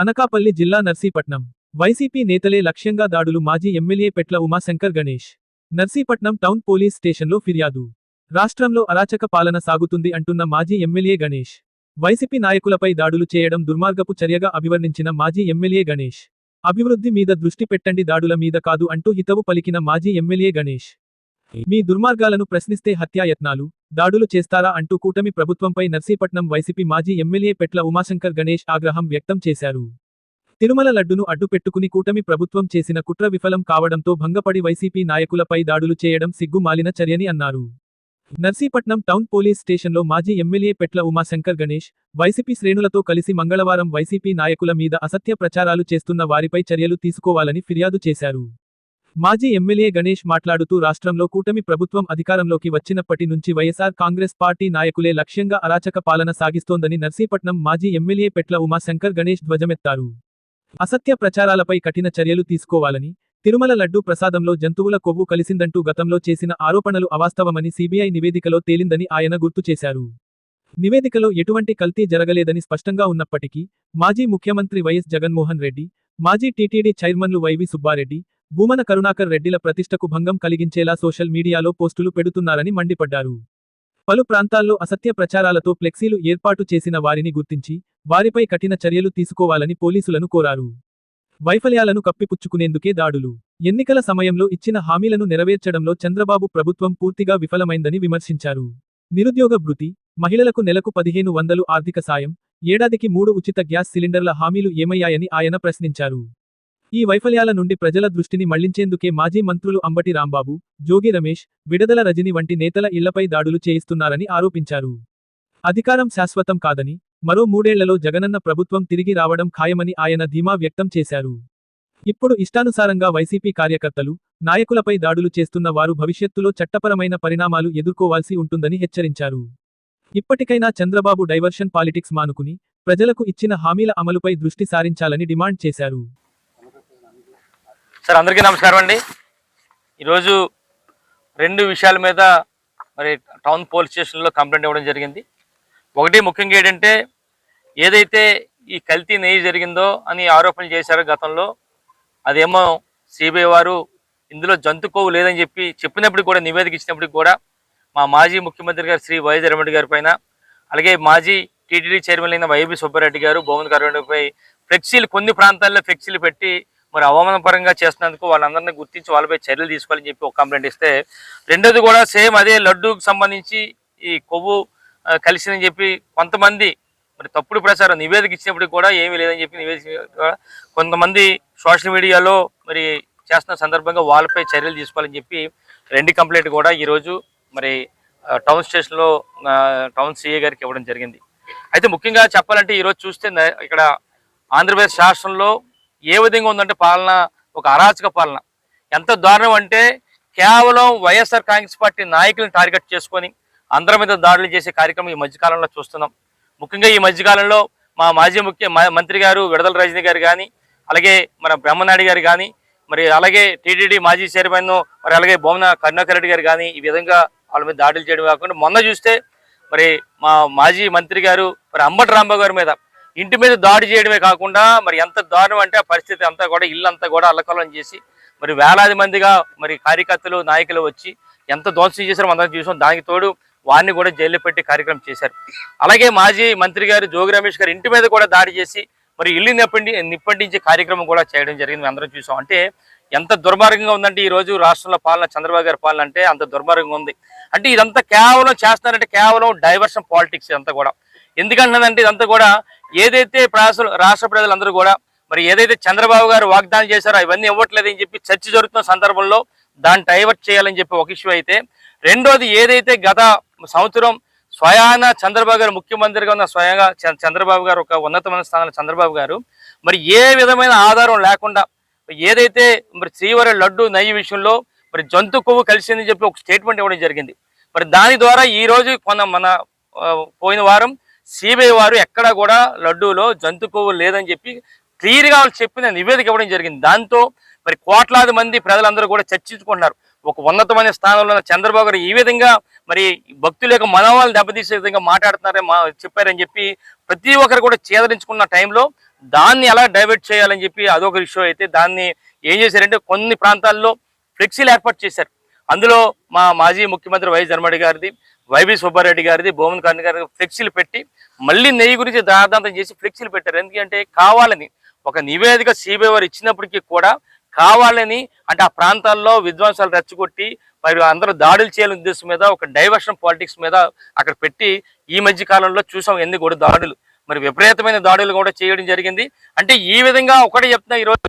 అనకాపల్లి జిల్లా నర్సీపట్నం. వైసీపీ నేతలే లక్ష్యంగా దాడులు మాజీ MLA Petla Umashankar Ganesh. Narsipatnam town police స్టేషన్లో ఫిర్యాదు. రాష్ట్రంలో అరాచక పాలన సాగుతుంది అంటున్న మాజీ ఎమ్మెల్యే గణేష్. వైసీపీ నాయకులపై దాడులు చేయడం దుర్మార్గపు చర్యగా అభివర్ణించిన మాజీ ఎమ్మెల్యే గణేష్. అభివృద్ధి మీద దృష్టి పెట్టండి దాడుల మీద కాదు అంటూ హితవు పలికిన మాజీ ఎమ్మెల్యే గణేష్. మీ దుర్మార్గాలను ప్రశ్నిస్తే హత్యాయత్నాలు దాడులు చేస్తారా అంటూ కూటమి ప్రభుత్వంపై నర్సీపట్నం వైసీపీ మాజీ ఎమ్మెల్యే పెట్ల ఉమాశంకర్ గణేష్ ఆగ్రహం వ్యక్తం చేశారు. తిరుమల లడ్డును అడ్డుపెట్టుకుని కూటమి ప్రభుత్వం చేసిన కుట్ర విఫలం కావడంతో భంగపడి వైసీపీ నాయకులపై దాడులు చేయడం సిగ్గుమాలిన చర్యని అన్నారు. నర్సీపట్నం టౌన్ పోలీస్ స్టేషన్లో మాజీ ఎమ్మెల్యే పెట్ల ఉమాశంకర్ గణేష్ వైసీపీ శ్రేణులతో కలిసి మంగళవారం వైసీపీ నాయకుల మీద అసత్య ప్రచారాలు చేస్తున్న వారిపై చర్యలు తీసుకోవాలని ఫిర్యాదు చేశారు. మాజీ ఎమ్మెల్యే గణేష్ మాట్లాడుతూ రాష్ట్రంలో కూటమి ప్రభుత్వం అధికారంలోకి వచ్చినప్పటి నుంచి వైఎస్ఆర్ కాంగ్రెస్ పార్టీ నాయకులే లక్ష్యంగా అరాచక పాలన సాగిస్తోందని నర్సీపట్నం మాజీ ఎమ్మెల్యే పెట్ల ఉమాశంకర్ గణేష్ ధ్వజమెత్తారు. అసత్య ప్రచారాలపై కఠిన చర్యలు తీసుకోవాలని తిరుమల లడ్డూ ప్రసాదంలో జంతువుల కొవ్వు కలిసిందంటూ గతంలో చేసిన ఆరోపణలు అవాస్తవమని సీబీఐ నివేదికలో తేలిందని ఆయన గుర్తు చేశారు. నివేదికలో ఎటువంటి కల్తీ జరగలేదని స్పష్టంగా ఉన్నప్పటికీ మాజీ ముఖ్యమంత్రి వైఎస్ జగన్మోహన్ రెడ్డి మాజీ టీటీడీ చైర్మన్లు వైవి సుబ్బారెడ్డి భూమన కరుణాకర్ రెడ్డిల ప్రతిష్టకు భంగం కలిగించేలా సోషల్ మీడియాలో పోస్టులు పెడుతున్నారని మండిపడ్డారు. పలు ప్రాంతాల్లో అసత్య ప్రచారాలతో ఫ్లెక్సీలు ఏర్పాటు చేసిన వారిని గుర్తించి వారిపై కఠిన చర్యలు తీసుకోవాలని పోలీసులను కోరారు. వైఫల్యాలను కప్పిపుచ్చుకునేందుకే దాడులు. ఎన్నికల సమయంలో ఇచ్చిన హామీలను నెరవేర్చడంలో చంద్రబాబు ప్రభుత్వం పూర్తిగా విఫలమైందని విమర్శించారు. నిరుద్యోగ భృతి మహిళలకు నెలకు పదిహేను వందలు ఆర్థిక సాయం ఏడాదికి మూడు ఉచిత గ్యాస్ సిలిండర్ల హామీలు ఏమయ్యాయని ఆయన ప్రశ్నించారు. ఈ వైఫల్యాల నుండి ప్రజల దృష్టిని మళ్ళించేందుకే మాజీ మంత్రులు అంబటి రాంబాబు జోగి రమేష్ విడదల రజని వంటి నేతల ఇళ్ళపై దాడులు చేయిస్తున్నారని ఆరోపించారు. అధికారం శాశ్వతం కాదని మరో మూడేళ్ళలో జగనన్న ప్రభుత్వం తిరిగి రావడం ఖాయమని ఆయన ధీమా వ్యక్తం చేశారు. ఇప్పుడు ఇష్టానుసారంగా వైసీపీ కార్యకర్తలు నాయకులపై దాడులు చేస్తున్న వారు భవిష్యత్తులో చట్టపరమైన పరిణామాలు ఎదుర్కోవాల్సి ఉంటుందని హెచ్చరించారు. ఇప్పటికైనా చంద్రబాబు డైవర్షన్ పాలిటిక్స్ మానుకుని ప్రజలకు ఇచ్చిన హామీల అమలుపై దృష్టి సారించాలని డిమాండ్ చేశారు. సార్ అందరికీ నమస్కారం అండి. ఈరోజు రెండు విషయాల మీద మరి టౌన్ పోలీస్ స్టేషన్లో కంప్లైంట్ ఇవ్వడం జరిగింది. ఒకటి ముఖ్యంగా ఏంటంటే ఏదైతే ఈ కల్తీ నెయ్యి జరిగిందో అని ఆరోపణలు చేశారో గతంలో అదేమో సిబిఐ వారు ఇందులో జంతు కొవ్వు లేదని చెప్పి చెప్పినప్పుడు కూడా నివేదిక ఇచ్చినప్పటికి కూడా మా మాజీ ముఖ్యమంత్రి గారు శ్రీ వైఎస్ రెడ్డి గారి పైన అలాగే మాజీ టీటీడీ చైర్మన్ అయిన వైబి సుబ్బారెడ్డి గారు భువన్ గారు ఫ్లెక్సీలు కొన్ని ప్రాంతాల్లో ఫ్లెక్సీలు పెట్టి మరి అవమానపరంగా చేస్తున్నందుకు వాళ్ళందరినీ గుర్తించి వాళ్ళపై చర్యలు తీసుకోవాలని చెప్పి ఒక కంప్లైంట్ ఇస్తే రెండోది కూడా సేమ్ అదే లడ్డూకి సంబంధించి ఈ కొవ్వు కలిసిందని చెప్పి కొంతమంది మరి తప్పుడు ప్రచారం నివేదిక ఇచ్చినప్పటికి కూడా ఏమీ లేదని చెప్పి నివేదిక కొంతమంది సోషల్ మీడియాలో మరి చేస్తున్న సందర్భంగా వాళ్ళపై చర్యలు తీసుకోవాలని చెప్పి రెండు కంప్లైంట్ కూడా ఈరోజు మరి టౌన్ స్టేషన్లో టౌన్ సిఏ గారికి ఇవ్వడం జరిగింది. అయితే ముఖ్యంగా చెప్పాలంటే ఈరోజు చూస్తే ఇక్కడ ఆంధ్రప్రదేశ్ రాష్ట్రంలో ఏ విధంగా ఉందంటే పాలన ఒక అరాచక పాలన. ఎంత దారుణం అంటే కేవలం వైఎస్ఆర్ కాంగ్రెస్ పార్టీ నాయకులను టార్గెట్ చేసుకొని అందరి మీద దాడులు చేసే కార్యక్రమం ఈ మధ్యకాలంలో చూస్తున్నాం. ముఖ్యంగా ఈ మధ్యకాలంలో మా మాజీ ముఖ్య మ- మంత్రి గారు విడదల రజనీ గారు కానీ అలాగే మన బ్రహ్మనాయుడు గారు కానీ మరి అలాగే టీటీడీ మాజీ చైర్మన్ మరి అలాగే బొమ్మన కరుణాకర్ రెడ్డి గారు కానీ ఈ విధంగా వాళ్ళ మీద దాడులు చేయడం కాకుండా మొన్న చూస్తే మరి మా మాజీ మంత్రి గారు మరి అంబటి రాంబాబు గారి మీద ఇంటి మీద దాడి చేయడమే కాకుండా మరి ఎంత దారుణం అంటే ఆ పరిస్థితి అంతా కూడా ఇల్లు అంతా కూడా అల్లకలం చేసి మరి వేలాది మందిగా మరి కార్యకర్తలు నాయకులు వచ్చి ఎంత ధ్వంసం చేశారో అందరం చూసాం. దానికి తోడు వారిని కూడా జైల్లో పెట్టి కార్యక్రమం చేశారు. అలాగే మాజీ మంత్రి గారు జోగి రమేష్ గారు ఇంటి మీద కూడా దాడి చేసి మరి ఇల్లు నిప్పండి నిప్పండించే కార్యక్రమం కూడా చేయడం జరిగింది. అందరం చూసాం. అంటే ఎంత దుర్మార్గంగా ఉందంటే ఈ రోజు రాష్ట్రంలో పాలన చంద్రబాబు గారి పాలన అంటే అంత దుర్మార్గంగా ఉంది. అంటే ఇదంతా కేవలం చేస్తున్నారంటే కేవలం డైవర్షన్ పాలిటిక్స్ ఇదంతా కూడా. ఎందుకంటున్నదంటే ఇదంతా కూడా ఏదైతే ప్రజలు రాష్ట్ర ప్రజలందరూ కూడా మరి ఏదైతే చంద్రబాబు గారు వాగ్దానం చేశారో అవన్నీ ఇవ్వట్లేదని చెప్పి చర్చ జరుగుతున్న సందర్భంలో దాన్ని డైవర్ట్ చేయాలని చెప్పి ఒక ఇష్యూ అయితే రెండోది ఏదైతే గత సంవత్సరం స్వయాన చంద్రబాబు గారు ముఖ్యమంత్రిగా ఉన్న స్వయంగా చంద్రబాబు గారు ఒక ఉన్నతమైన స్థానంలో చంద్రబాబు గారు మరి ఏ విధమైన ఆధారం లేకుండా ఏదైతే మరి శ్రీవారి లడ్డు నయ్యి విషయంలో మరి జంతు కొవ్వు కలిసిందని చెప్పి ఒక స్టేట్మెంట్ ఇవ్వడం జరిగింది. మరి దాని ద్వారా ఈ రోజు కొన్న మన పోయిన వారం సిబిఐ వారు ఎక్కడా కూడా లడ్డూలో జంతు కొవ్వు లేదని చెప్పి క్లియర్గా వాళ్ళు చెప్పిన నివేదిక ఇవ్వడం జరిగింది. దాంతో మరి కోట్లాది మంది ప్రజలందరూ కూడా చర్చించుకుంటున్నారు. ఒక ఉన్నతమైన స్థానంలో ఉన్న చంద్రబాబు గారు ఈ విధంగా మరి భక్తుల యొక్క మనోవాళ్ళు దెబ్బతీసే విధంగా మాట్లాడుతున్నారని మా చెప్పారని చెప్పి ప్రతి ఒక్కరు కూడా చేదరించుకున్న టైంలో దాన్ని ఎలా డైవర్ట్ చేయాలని చెప్పి అదొక ఇష్యూ అయితే దాన్ని ఏం చేశారంటే కొన్ని ప్రాంతాల్లో ఫ్లెక్సీలు ఏర్పాటు చేశారు. అందులో మా మాజీ ముఖ్యమంత్రి వై జన్మడి గారిది వైవి సుబ్బారెడ్డి గారిది భూమన్ కర్ణ గారి ఫ్లెక్సీలు పెట్టి మళ్ళీ నెయ్యి గురించి దాదాంతం చేసి ఫ్లెక్సీలు పెట్టారు. ఎందుకంటే కావాలని ఒక నివేదిక సిబిఐ వారు ఇచ్చినప్పటికీ కూడా కావాలని అంటే ఆ ప్రాంతాల్లో విధ్వంసాలు రెచ్చగొట్టి మరి అందరూ దాడులు చేయాలని ఉద్దేశం మీద ఒక డైవర్షన్ పాలిటిక్స్ మీద అక్కడ పెట్టి ఈ మధ్య కాలంలో చూసాం ఎన్ని కూడా దాడులు. మరి విపరీతమైన దాడులు కూడా చేయడం జరిగింది. అంటే ఈ విధంగా ఒకటే చెప్తున్నా ఈరోజు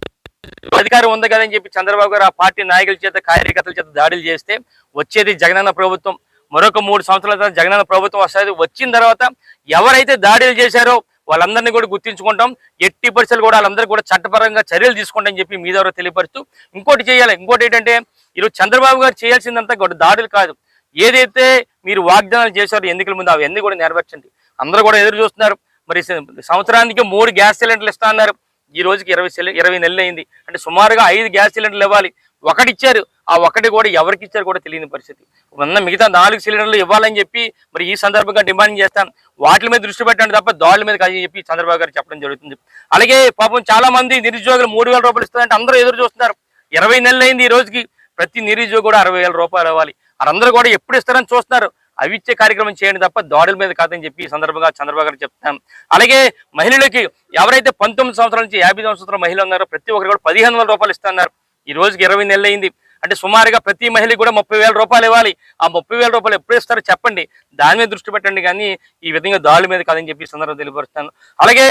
అధికారం ఉంది కదని చెప్పి చంద్రబాబు గారు ఆ పార్టీ నాయకుల చేత కార్యకర్తల చేత దాడులు చేస్తే వచ్చేది జగనన్న ప్రభుత్వం. మరొక మూడు సంవత్సరాల తర్వాత జగనన్న ప్రభుత్వం వస్తుంది. వచ్చిన తర్వాత ఎవరైతే దాడులు చేశారో వాళ్ళందరినీ కూడా గుర్తించుకుంటాం. ఎట్టి పరిస్థితులు కూడా వాళ్ళందరూ కూడా చట్టపరంగా చర్యలు తీసుకుంటామని చెప్పి మీ ద్వారా తెలియపరుస్తూ ఇంకోటి చేయాలి. ఇంకోటి ఏంటంటే ఈరోజు చంద్రబాబు గారు చేయాల్సిందంతా కూడా దాడులు కాదు. ఏదైతే మీరు వాగ్దానాలు చేశారో ఎన్నికల ముందు అవన్నీ కూడా నెరవేర్చండి. అందరూ కూడా ఎదురు చూస్తున్నారు. మరి సంవత్సరానికి మూడు గ్యాస్ సిలిండర్లు ఇస్తా అన్నారు. ఈ రోజుకి ఇరవై సిలి ఇరవై నెలలు అయింది. అంటే సుమారుగా ఐదు గ్యాస్ సిలిండర్లు ఇవ్వాలి. ఒకటిచ్చారు. ఆ ఒకటి కూడా ఎవరికి ఇచ్చారు కూడా తెలియని పరిస్థితి. ఉన్న మిగతా నాలుగు సిలిండర్లు ఇవ్వాలని చెప్పి మరి ఈ సందర్భంగా డిమాండ్ చేస్తాం. వాటి మీద దృష్టి పెట్టండి తప్ప దాడుల మీద కాదని చెప్పి చంద్రబాబు గారు చెప్పడం జరుగుతుంది. అలాగే పాపం చాలా మంది నిరుద్యోగులు మూడు వేల రూపాయలు ఇస్తారంటే అందరూ ఎదురు చూస్తున్నారు. ఇరవై నెలలు అయింది ఈ రోజుకి ప్రతి నిరుద్యోగి కూడా అరవై వేల రూపాయలు ఇవ్వాలి. అందరూ కూడా ఎప్పుడు ఇస్తారని చూస్తున్నారు. అవి ఇచ్చే కార్యక్రమం చేయండి తప్ప దాడుల మీద కాదని చెప్పి ఈ సందర్భంగా చంద్రబాబు గారు చెప్తాం. అలాగే మహిళలకి ఎవరైతే పంతొమ్మిది సంవత్సరాల నుంచి యాభై సంవత్సరాల మహిళలు ఉన్నారో ప్రతి ఒక్కరు కూడా పదిహేను రూపాయలు ఇస్తున్నారు ఈ రోజుకి ఇరవై నెలలు అయింది. అంటే సుమారుగా ప్రతి మహిళకి కూడా ముప్పై వేల రూపాయలు ఇవ్వాలి. ఆ ముప్పై వేల రూపాయలు ఎప్పుడు ఇస్తారో చెప్పండి. దాని మీద దృష్టి పెట్టండి కానీ ఈ విధంగా దాడుల మీద కాదని చెప్పి సందర్భం తెలియపరుస్తాను. అలాగే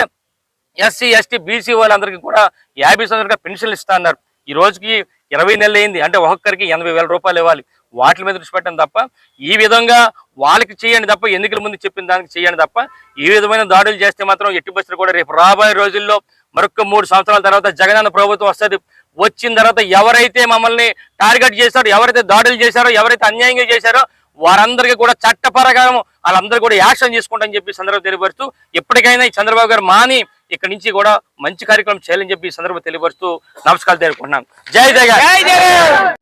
ఎస్సీ ఎస్టీ బీసీ వాళ్ళందరికీ కూడా యాభై సంవత్సరాలుగా పెన్షన్లు ఇస్తా అన్నారు. ఈ రోజుకి ఇరవై నెలలు అయింది. అంటే ఒక్కొక్కరికి ఎనభై వేల రూపాయలు ఇవ్వాలి. వాటి మీద దృష్టి పెట్టండి తప్ప ఈ విధంగా వాళ్ళకి చేయండి తప్ప ఎన్నికల ముందు చెప్పిన దానికి చేయండి తప్ప ఈ విధమైన దాడులు చేస్తే మాత్రం ఎట్టి బస్సులు కూడా రేపు రాబోయే రోజుల్లో మరొక మూడు సంవత్సరాల తర్వాత జగనన్న ప్రభుత్వం వస్తుంది. వచ్చిన తర్వాత ఎవరైతే మమ్మల్ని టార్గెట్ చేశారో ఎవరైతే దాడులు చేశారో ఎవరైతే అన్యాయంగా చేశారో వారందరికీ కూడా చట్టపరంగా వాళ్ళందరూ కూడా యాక్షన్ చేసుకుంటామని చెప్పి సందర్భం తెలియపరుస్తూ ఎప్పటికైనా ఈ చంద్రబాబు గారు మాని ఇక్కడి నుంచి కూడా మంచి కార్యక్రమం చేయాలని చెప్పి ఈ సందర్భం తెలియపరుస్తూ నమస్కారాలు తెలుపుకుంటున్నాను జై జగన్